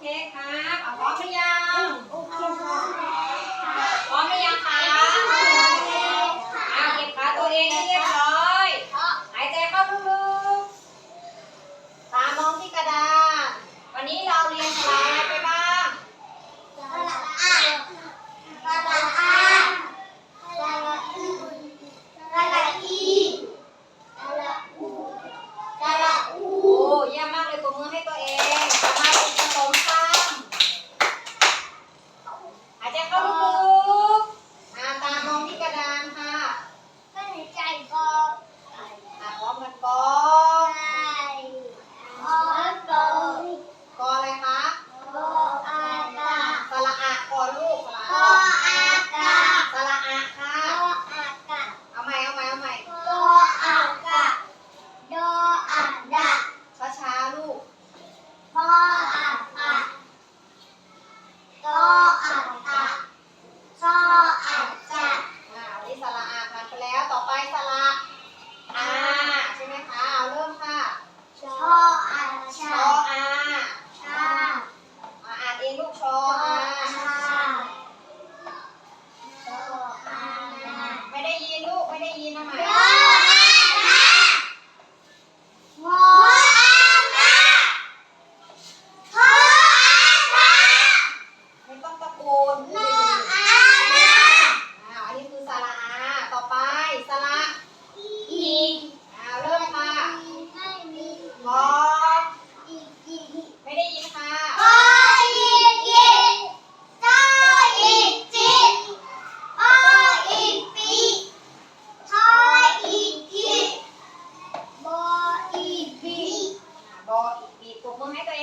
เคครับเอาพร้อมหรือยั 拜，萨拉 cometa